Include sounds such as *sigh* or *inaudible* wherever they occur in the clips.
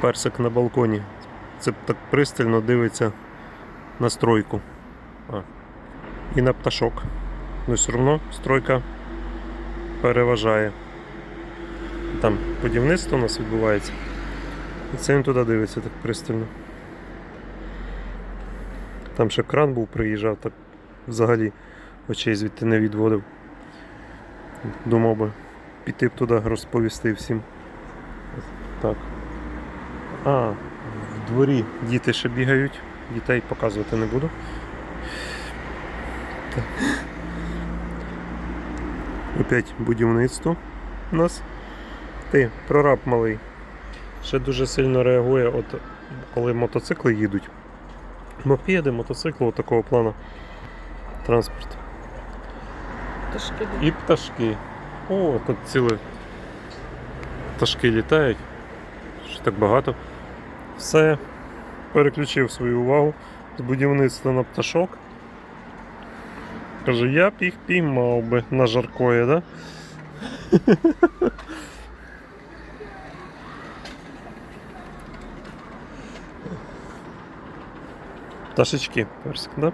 Персик на балконі. Це так пристально дивиться на стройку. А. І на пташок. Ну все одно стройка переважає. Там будівництво у нас відбувається. І це він туди дивиться так пристально. Там ще кран був, приїжджав, так взагалі очей звідти не відводив. Думав би піти б туди розповісти всім. Так. А, в дворі діти ще бігають, дітей показувати не буду. Так. Опять будівництво у нас. Ти, прораб малий. Ще дуже сильно реагує, от коли мотоцикли їдуть. Мопеди, мотоцикли от такого плану. Транспорт. Пташки. І пташки. О, тут цілі пташки літають. Що так багато. Все. Переключив свою увагу з будівництва на пташок. Каже, я б їх піймав би на жаркоє, да? *laughs* Пташечки, персик, да?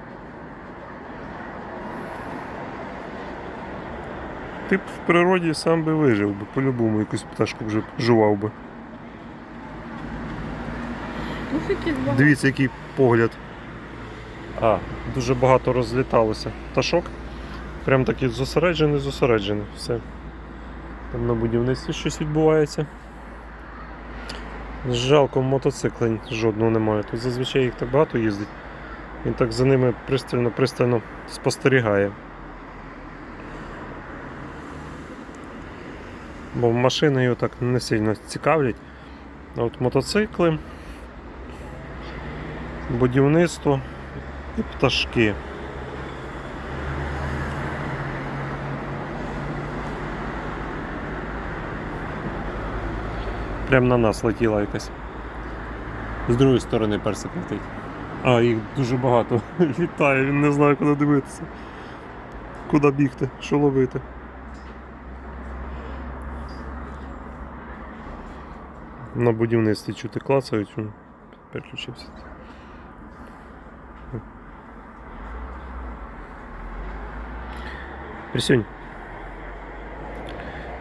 Ти б в природі сам би вижив би, по-любому якусь пташку вже жував би. Дивіться, який погляд. А, дуже багато розліталося пташок. Прям такі зосереджені, зосереджені. Все. Там на будівництві щось відбувається. Жалко, мотоцикла жодного немає. Тут зазвичай їх так багато їздить. Він так за ними пристально-пристально спостерігає. Бо машини його так не сильно цікавлять. А от мотоцикли, будівництво і пташки. Прям на нас летіла якась. З другої сторони персик летить. А, їх дуже багато. *laughs* Літає, він не знає, куди дивитися. Куди бігти, що ловити. На будівництві чути клацають, переключився. Присюнь.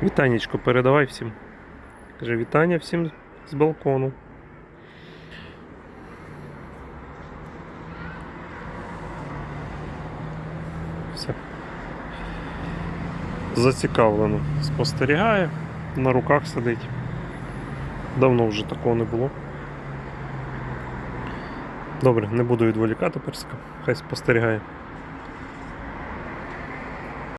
Вітанечко передавай всім. Каже, вітання всім з балкону. Все. Зацікавлено. Спостерігає, на руках сидить. Давно вже такого не було. Добре, не буду відволікати персика, хай спостерігає.